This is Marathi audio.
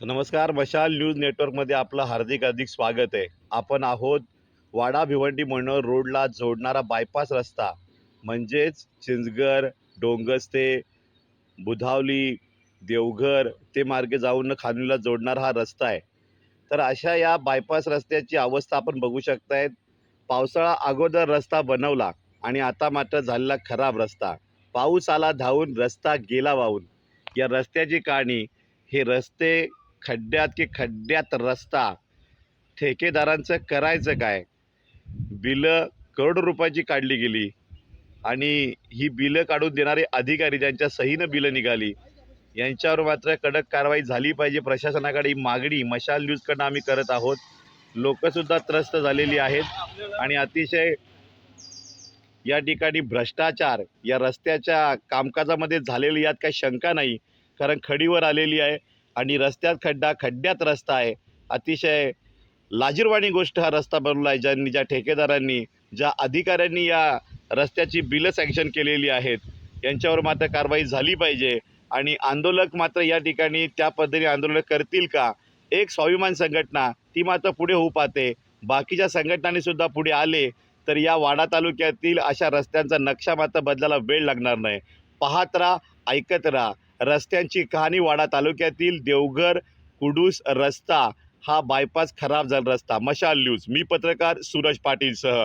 तर नमस्कार मशाल न्यूज नेटवर्कमध्ये आपलं हार्दिक हार्दिक स्वागत आहे. आपण आहोत वाडा भिवंडी मनोर रोडला जोडणारा बायपास रस्ता. म्हणजेच चिंचगर डोंगस्ते बुधावली देवघर ते मार्गे जाऊन खानवीला जोडणारा हा रस्ता आहे. तर अशा या बायपास रस्त्याची अवस्था आपण बघू शकतायत. पावसाळा अगोदर रस्ता बनवला आणि आता मात्र झालेला खराब रस्ता. पाऊस आला धावून रस्ता गेला वाहून. या रस्त्याची कहाणी हे रस्ते खड्ड्यात की खड्ड्यात रस्ता. ठेकेदारांचं करायचं काय? बिलं करोडो रुपयाची काढली गेली. आणि ही बिलं काढून देणारे अधिकारी ज्यांच्या सहीनं बिलं निघाली यांच्यावर मात्र कडक कारवाई झाली पाहिजे. प्रशासनाकडे ही मागणी मशाल न्यूजकडनं आम्ही करत आहोत. लोकंसुद्धा त्रस्त झालेली आहेत. आणि अतिशय या ठिकाणी भ्रष्टाचार या रस्त्याच्या कामकाजामध्ये झालेली यात काही शंका नाही. कारण खडीवर आलेली आहे. आणि रस्त्यात खड्डा खड्ड्यात रस्ता आहे. अतिशय लाजीरवाणी गोष्ट हा रस्ता बनवला आहे. ज्यांनी ज्या ठेकेदारांनी ज्या अधिकाऱ्यांनी या रस्त्याची बिलं सँक्शन केलेली आहेत यांच्यावर मात्र कारवाई झाली पाहिजे. आणि आंदोलक मात्र या ठिकाणी त्या पद्धतीने आंदोलन करतील का? एक स्वाभिमान संघटना ती मात्र पुढे होऊ पाहते. बाकीच्या संघटनांनी सुद्धा पुढे आले तर या वाडा तालुक्यातील अशा रस्त्यांचा नक्षा मात्र बदलायला वेळ लागणार नाही. पाहत राहा ऐकत राहा. रस्त्यांची कहाणी वाडा तालुक्यातील देवघर कुडूस रस्ता हा बायपास खराब झाला रस्ता. मशाल न्यूज. मी पत्रकार सूरज पाटीलसह.